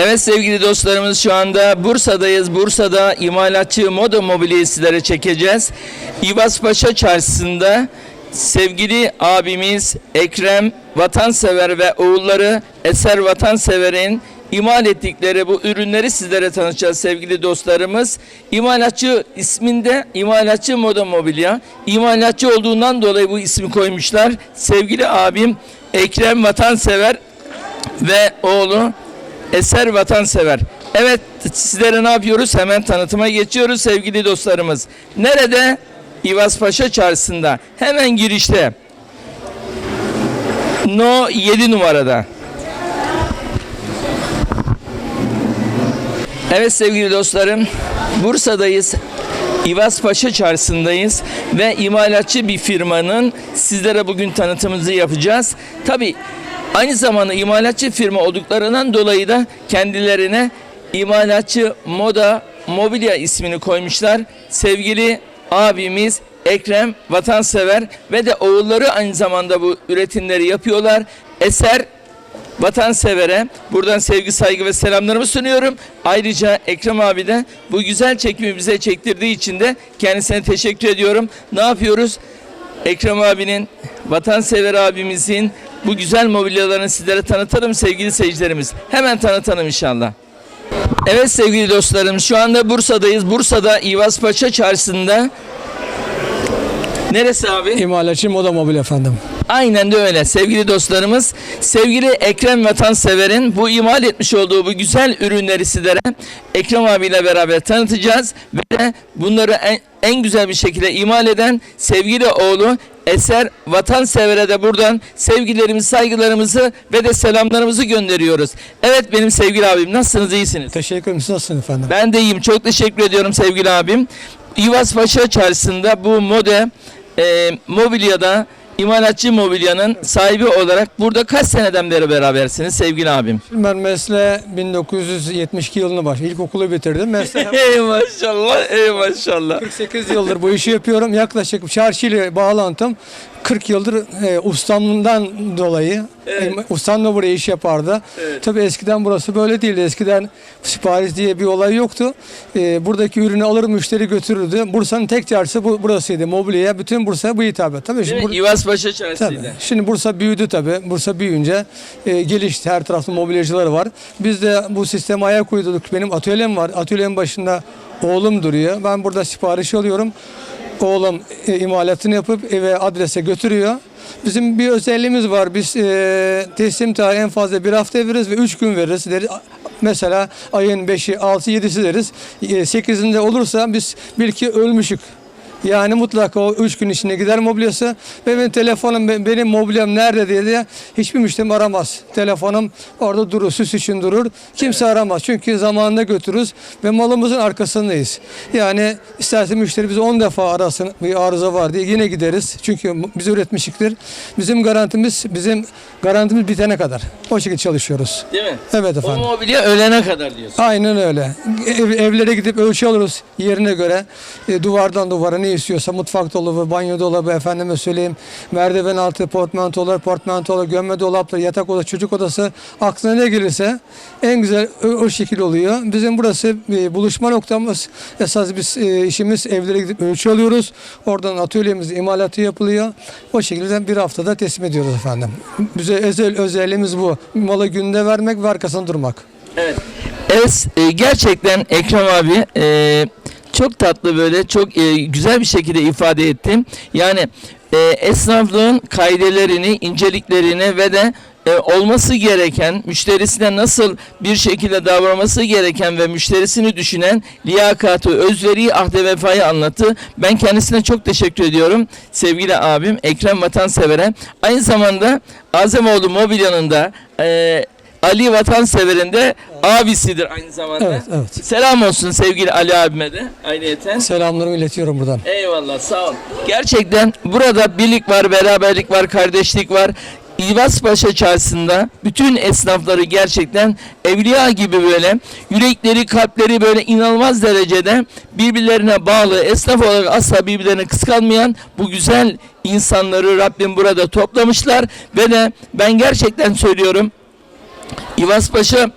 Evet sevgili dostlarımız şu anda Bursa'dayız. Bursa'da imalatçı Moda Mobilya'yı çekeceğiz. İvas Paşa Çarşısı'nda sevgili abimiz Ekrem Vatansever ve oğulları Eser Vatansever'in imal ettikleri bu ürünleri sizlere tanıtacağız sevgili dostlarımız. İmalatçı isminde imalatçı Moda Mobilya. İmalatçı olduğundan dolayı bu ismi koymuşlar. Sevgili abim Ekrem Vatansever ve oğlu Eser Vatansever. Evet sizlere ne yapıyoruz? Hemen tanıtıma geçiyoruz sevgili dostlarımız. Nerede? İvas Paşa Çarşısı'nda. Hemen girişte. No 7 numarada. Evet sevgili dostlarım, Bursa'dayız. İvas Paşa Çarşısı'ndayız ve imalatçı bir firmanın sizlere bugün tanıtımımızı yapacağız. Tabi aynı zamanda imalatçı firma olduklarından dolayı da kendilerine imalatçı moda mobilya ismini koymuşlar. Sevgili abimiz Ekrem Vatansever ve de oğulları aynı zamanda bu üretimleri yapıyorlar. Eser Vatansevere buradan sevgi, saygı ve selamlarımı sunuyorum. Ayrıca Ekrem abi de bu güzel çekimi bize çektirdiği için de kendisine teşekkür ediyorum. Ne yapıyoruz? Ekrem abinin, Vatansever abimizin bu güzel mobilyalarını sizlere tanıtalım sevgili seyircilerimiz. Hemen tanıtalım inşallah. Evet sevgili dostlarım şu anda Bursa'dayız. Bursa'da İvas Paşa Çarşısı'nda Neresi abi? İmalatçı moda mobil efendim. Aynen de öyle sevgili dostlarımız. Sevgili Ekrem Vatansever'in bu imal etmiş olduğu bu güzel ürünleri sizlere Ekrem abiyle beraber tanıtacağız. Ve de bunları en, en güzel bir şekilde imal eden sevgili oğlu Eser Vatansever'e de buradan sevgilerimizi, saygılarımızı ve de selamlarımızı gönderiyoruz. Evet benim sevgili abim nasılsınız, iyisiniz? Teşekkür ederim. Nasılsınız efendim? Ben de iyiyim. Çok teşekkür ediyorum sevgili abim. İvas Paşa Çarşısı'nda bu mode e, mobilyada imalatçı mobilyanın sahibi olarak burada kaç seneden beri berabersiniz sevgili abim? Ben mesleğe 1972 yılında başladım. İlkokulu bitirdim. Mesleğe Ey maşallah, ey maşallah. 48 yıldır bu işi yapıyorum. Yaklaşık çarşıyla bağlantım 40 yıldır e, ustamdan dolayı Evet. e, ustam da buraya iş yapardı. Evet. Tabii eskiden burası böyle değildi. Eskiden sipariş diye bir olay yoktu. E, buradaki ürünü alır müşteri götürürdü. Bursa'nın tek çarşısı bu, burasıydı. Mobilyaya bütün Bursa'ya bu hitap Tabii Değil şimdi bur- İvas Paşa Tabii. Çarşısı'ydı. Şimdi Bursa büyüdü tabii. Bursa büyüyünce e, gelişti. Her tarafta mobilyacıları var. Biz de bu sisteme ayak uydurduk. Benim atölyem var. Atölyemin başında oğlum duruyor. Ben burada sipariş alıyorum. Oğlum e, imalatını yapıp eve adrese götürüyor. Bizim bir özelliğimiz var. Biz e, teslim tarihi en fazla bir hafta veririz ve üç gün veririz. Deriz. Mesela ayın 5'i, 6'sı, 7'si deriz. E, 8'inde olursa biz bil ki ölmüşük. Yani mutlaka o üç gün içinde gider mobilyası ve benim telefonum be- benim mobilyam nerede diye de hiçbir müşteri aramaz. Telefonum orada durur, süs için durur. Kimse aramaz çünkü zamanında götürürüz ve malımızın arkasındayız. Yani isterse müşteri bizi 10 defa arasın bir arıza var diye yine gideriz. Çünkü biz üretmişiktir. Bizim garantimiz bizim garantimiz bitene kadar. O şekilde çalışıyoruz. Değil mi? Evet O efendim. mobilya ölene kadar diyorsun. Aynen öyle. Ev- evlere gidip ölçü alırız yerine göre. E, duvardan duvara ne istiyorsa mutfak dolabı, banyo dolabı, efendime söyleyeyim. Merdiven altı, portmantolar, portmantolar, gömme dolapları, yatak odası, çocuk odası. Aklına ne gelirse en güzel o, o şekil oluyor. Bizim burası e, buluşma noktamız. Esas biz e, işimiz evlere gidip ölçü alıyoruz. Oradan atölyemiz imalatı yapılıyor. O şekilde bir haftada teslim ediyoruz efendim. Bize özel özelliğimiz bu. Malı günde vermek ve arkasında durmak. Evet. Evet e, gerçekten Ekrem abi e, çok tatlı böyle çok e, güzel bir şekilde ifade etti. Yani e, esnaflığın kaidelerini, inceliklerini ve de e, olması gereken, müşterisine nasıl bir şekilde davranması gereken ve müşterisini düşünen liyakatı, özveriyi, ahde vefayı anlattı. Ben kendisine çok teşekkür ediyorum. Sevgili abim Ekrem Vatansever'e. Aynı zamanda Azemoğlu Mobilya'nın da e, Ali Vatansever'in de abisidir aynı zamanda. Evet, evet. Selam olsun sevgili Ali abime de ayrıyeten. Selamlarımı iletiyorum buradan. Eyvallah sağ ol. Gerçekten burada birlik var, beraberlik var, kardeşlik var. İvas Paşa Çarşısı'nda bütün esnafları gerçekten evliya gibi böyle yürekleri, kalpleri böyle inanılmaz derecede birbirlerine bağlı, esnaf olarak asla birbirlerine kıskanmayan bu güzel insanları Rabbim burada toplamışlar ve de ben gerçekten söylüyorum İvas Paşa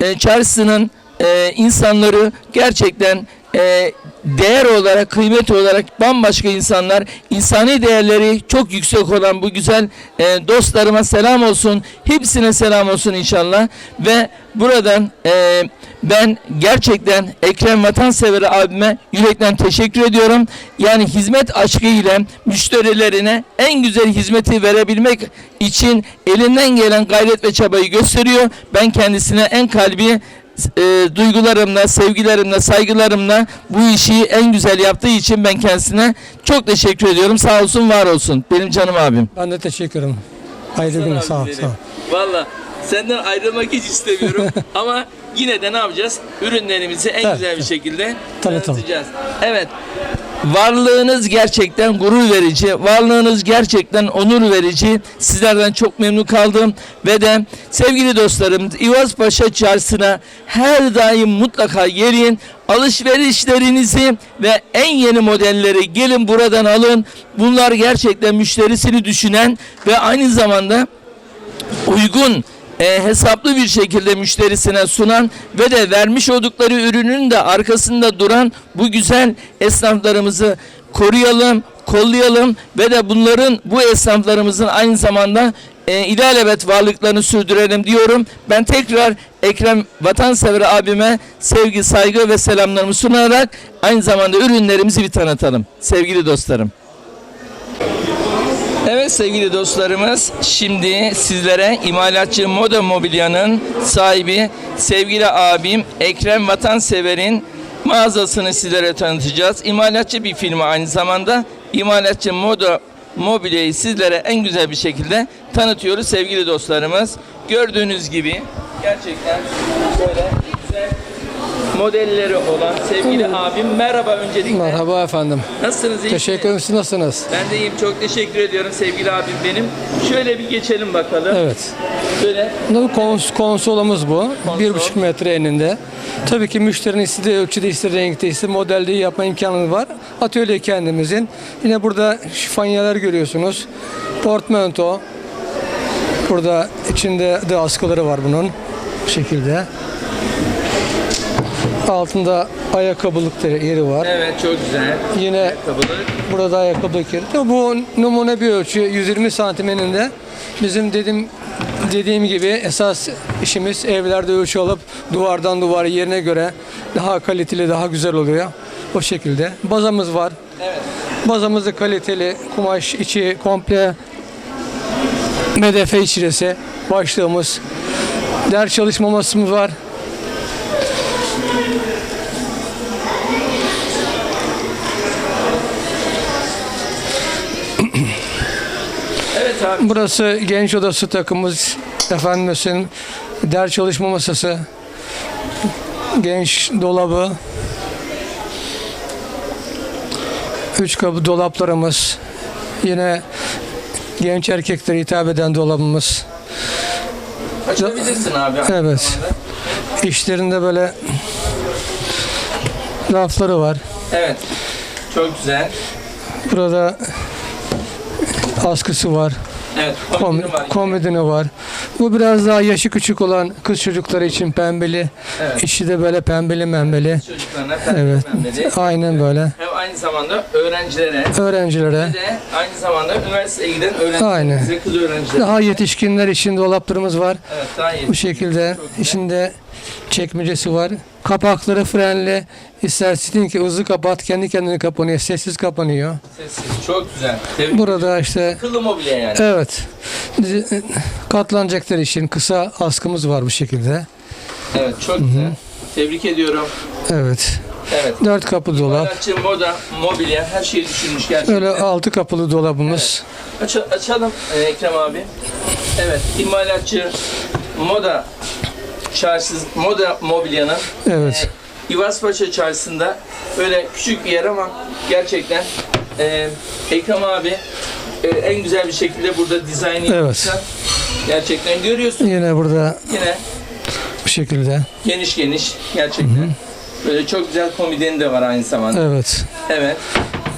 e, çarşısının e, insanları gerçekten e, değer olarak, kıymet olarak bambaşka insanlar, insani değerleri çok yüksek olan bu güzel e, dostlarıma selam olsun. Hepsine selam olsun inşallah. Ve buradan e, ben gerçekten Ekrem Vatanseveri abime yürekten teşekkür ediyorum. Yani hizmet aşkıyla müşterilerine en güzel hizmeti verebilmek için elinden gelen gayret ve çabayı gösteriyor. Ben kendisine en kalbi e, duygularımla, sevgilerimle, saygılarımla bu işi en güzel yaptığı için ben kendisine çok teşekkür ediyorum. Sağ olsun, var olsun. Benim canım abim. Ben de teşekkür ederim. Hayırlı günler. Sağ ol. Sağ ol. Valla senden ayrılmak hiç istemiyorum ama yine de ne yapacağız? Ürünlerimizi en Tabii, güzel bir tabii. şekilde Tanıtalım. tanıtacağız. Evet. Varlığınız gerçekten gurur verici, varlığınız gerçekten onur verici. Sizlerden çok memnun kaldım ve de sevgili dostlarım İvaz Paşa Çarşısı'na her daim mutlaka gelin. Alışverişlerinizi ve en yeni modelleri gelin buradan alın. Bunlar gerçekten müşterisini düşünen ve aynı zamanda uygun e, hesaplı bir şekilde müşterisine sunan ve de vermiş oldukları ürünün de arkasında duran bu güzel esnaflarımızı koruyalım, kollayalım ve de bunların bu esnaflarımızın aynı zamanda e, ilelebet varlıklarını sürdürelim diyorum. Ben tekrar Ekrem Vatansever abime sevgi, saygı ve selamlarımı sunarak aynı zamanda ürünlerimizi bir tanıtalım. Sevgili dostlarım. Evet sevgili dostlarımız şimdi sizlere imalatçı Moda Mobilya'nın sahibi sevgili abim Ekrem Vatansever'in mağazasını sizlere tanıtacağız. İmalatçı bir firma aynı zamanda imalatçı Moda Mobilya'yı sizlere en güzel bir şekilde tanıtıyoruz sevgili dostlarımız. Gördüğünüz gibi gerçekten böyle modelleri olan sevgili abim merhaba öncelikle. Merhaba efendim. Nasılsınız? iyi Teşekkür ederim. Siz nasılsınız? ben de iyiyim. Çok teşekkür ediyorum sevgili abim benim. Şöyle bir geçelim bakalım. Evet. Şöyle Bu kons- konsolumuz bu. Konsol. Bir buçuk metre eninde. Tabii ki müşterinin istediği ölçüde, istediği renkte, istediği modelde yapma imkanı var. Atölye kendimizin. Yine burada şifanyeler görüyorsunuz. Portmanto. Burada içinde de askıları var bunun. Bu şekilde. Altında ayakkabılık yeri var. evet çok güzel. Yine Kabalık. Burada ayakkabılık yeri. Tabii Bu numune bir ölçü 120 santim eninde. Bizim dedim dediğim gibi esas işimiz evlerde ölçü alıp duvardan duvara yerine göre daha kaliteli, daha güzel oluyor. O şekilde. Bazamız var. Evet. Bazamız da kaliteli. Kumaş içi komple medefe içerisi. Başlığımız. Ders çalışma masamız var. Burası genç odası takımımız. Efendim söyleyeyim, ders çalışma masası. Genç dolabı. Üç kapı dolaplarımız. Yine genç erkeklere hitap eden dolabımız. Açabilirsin abi. Evet. İşlerinde böyle rafları var. Evet. Çok güzel. Burada askısı var. Evet. Kom Komodini var. Bu biraz daha yaşı küçük olan kız çocukları için pembeli. Evet. İşi de böyle pembeli membeli. Çocuklarına pembe Evet. pembeli. Aynen böyle. Aynı zamanda öğrencilere Öğrencilere. bir de aynı zamanda üniversiteye giden öğrencilerimize, kız öğrenciler. Daha yetişkinler için dolaplarımız var. Evet daha iyi. Bu şekilde. Çok güzel. İçinde çekmecesi var. Kapakları frenli. İstersin ki hızlı kapat kendi kendine kapanıyor. Sessiz kapanıyor. Sessiz. Çok güzel. Tebrik Burada işte Akıllı mobilya yani. evet katlanacaklar için kısa askımız var bu şekilde. Evet çok güzel. Tebrik ediyorum. Evet. Evet. Dört kapı dolap. Imalatçı moda, mobilya her şeyi düşünmüş gerçekten. Öyle altı kapılı dolabımız. Aç- açalım e, Ekrem abi. Evet, imalatçı moda çarşısı, moda mobilyanın Evet. e, İvazpaşa çarşısında böyle küçük bir yer ama gerçekten e, Ekrem abi e, en güzel bir şekilde burada dizaynı yapmışlar. Gerçekten görüyorsun Yine burada yine bu şekilde. geniş geniş gerçekten. Böyle çok güzel komedini de var aynı zamanda. Evet. Evet.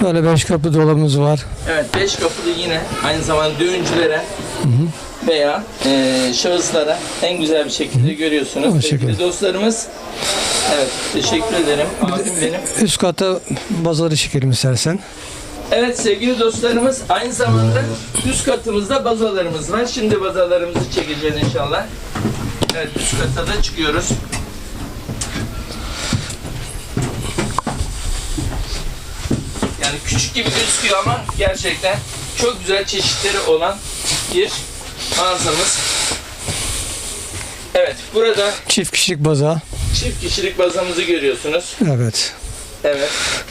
Böyle beş kapı dolabımız var. Evet, beş kapılı yine aynı zamanda düğüncülere veya e, şahıslara en güzel bir şekilde görüyorsunuz. Teşekkür Sevgili ederim. dostlarımız. Evet, teşekkür ederim. Abim benim. Üst kata bazaları çekelim istersen. Evet sevgili dostlarımız aynı zamanda üst katımızda bazalarımız var. Şimdi bazalarımızı çekeceğiz inşallah. Evet üst kata da çıkıyoruz. Yani küçük gibi gözüküyor ama gerçekten çok güzel çeşitleri olan bir mağazamız. Evet burada Çift kişilik baza. çift kişilik bazamızı görüyorsunuz. Evet. Evet.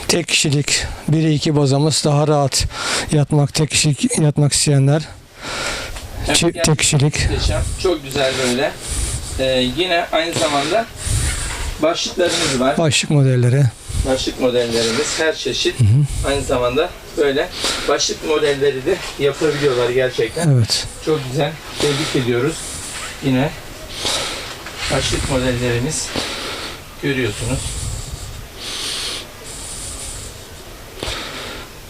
Tek kişilik 1'e 2 bazamız daha rahat yatmak, tek kişilik yatmak isteyenler. Evet, Çi- tek kişilik. Muhteşem. Çok güzel böyle. Ee, yine aynı zamanda başlıklarımız var. Başlık modelleri. Başlık modellerimiz her çeşit. Aynı zamanda böyle başlık modelleri de yapabiliyorlar gerçekten. Evet. Çok güzel. Tebrik ediyoruz. Yine başlık modellerimiz görüyorsunuz.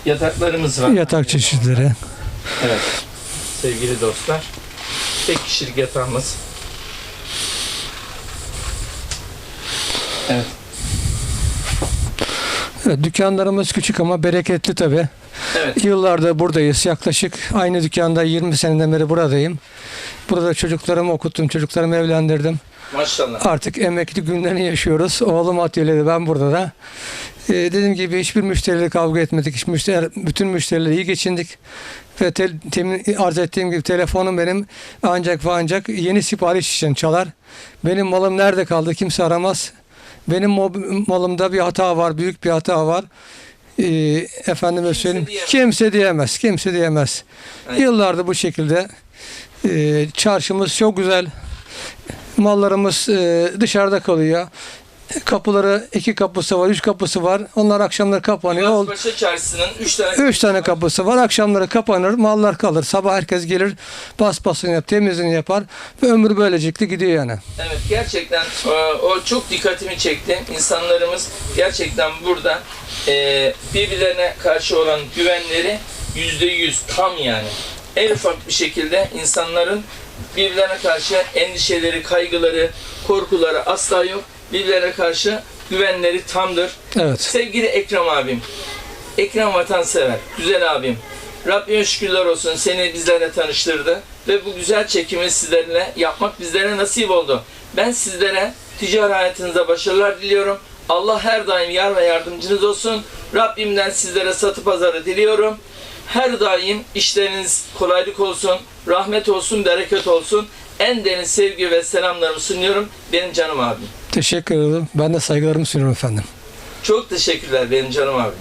Yataklarımız var. Yatak çeşitleri. Evet. Sevgili dostlar. Tek kişilik yatağımız. Evet. Evet, dükkanlarımız küçük ama bereketli tabi. Evet. Yıllardır buradayız. Yaklaşık aynı dükkanda 20 seneden beri buradayım. Burada çocuklarımı okuttum, çocuklarımı evlendirdim. Maşallah. Artık emekli günlerini yaşıyoruz. Oğlum atölyede, ben burada da. Ee, dediğim gibi hiçbir müşteriyle kavga etmedik. Hiç müşteri, bütün müşterilerle iyi geçindik. Ve te, temin arz ettiğim gibi telefonum benim ancak ve ancak yeni sipariş için çalar. Benim malım nerede kaldı kimse aramaz. Benim malımda bir hata var, büyük bir hata var. Ee, efendime söyleyeyim. diyemez. Kimse diyemez, kimse diyemez. Evet. Yıllardır bu şekilde. Ee, çarşımız çok güzel. Mallarımız e, dışarıda kalıyor. Kapıları iki kapısı var, üç kapısı var. Onlar akşamları kapanıyor. Ol- Paşa Çarşısı'nın 3 tane Üç tane kapısı var. Akşamları kapanır, mallar kalır. Sabah herkes gelir, paspasını yap, temizliğini yapar ve ömür böylelikle gidiyor yani. Evet gerçekten e, o çok dikkatimi çekti. İnsanlarımız gerçekten burada e, birbirlerine karşı olan güvenleri yüzde yüz tam yani. En ufak bir şekilde insanların birbirlerine karşı endişeleri, kaygıları, korkuları asla yok. Birbirlerine karşı güvenleri tamdır. Evet. Sevgili Ekrem abim, Ekrem vatansever, güzel abim. Rabbime şükürler olsun seni bizlerle tanıştırdı ve bu güzel çekimi sizlerle yapmak bizlere nasip oldu. Ben sizlere ticari hayatınızda başarılar diliyorum. Allah her daim yar ve yardımcınız olsun. Rabbimden sizlere satı pazarı diliyorum. Her daim işleriniz kolaylık olsun, rahmet olsun, bereket olsun. En derin sevgi ve selamlarımı sunuyorum benim canım abim. Teşekkür ederim. Ben de saygılarımı sunuyorum efendim. Çok teşekkürler benim canım abim.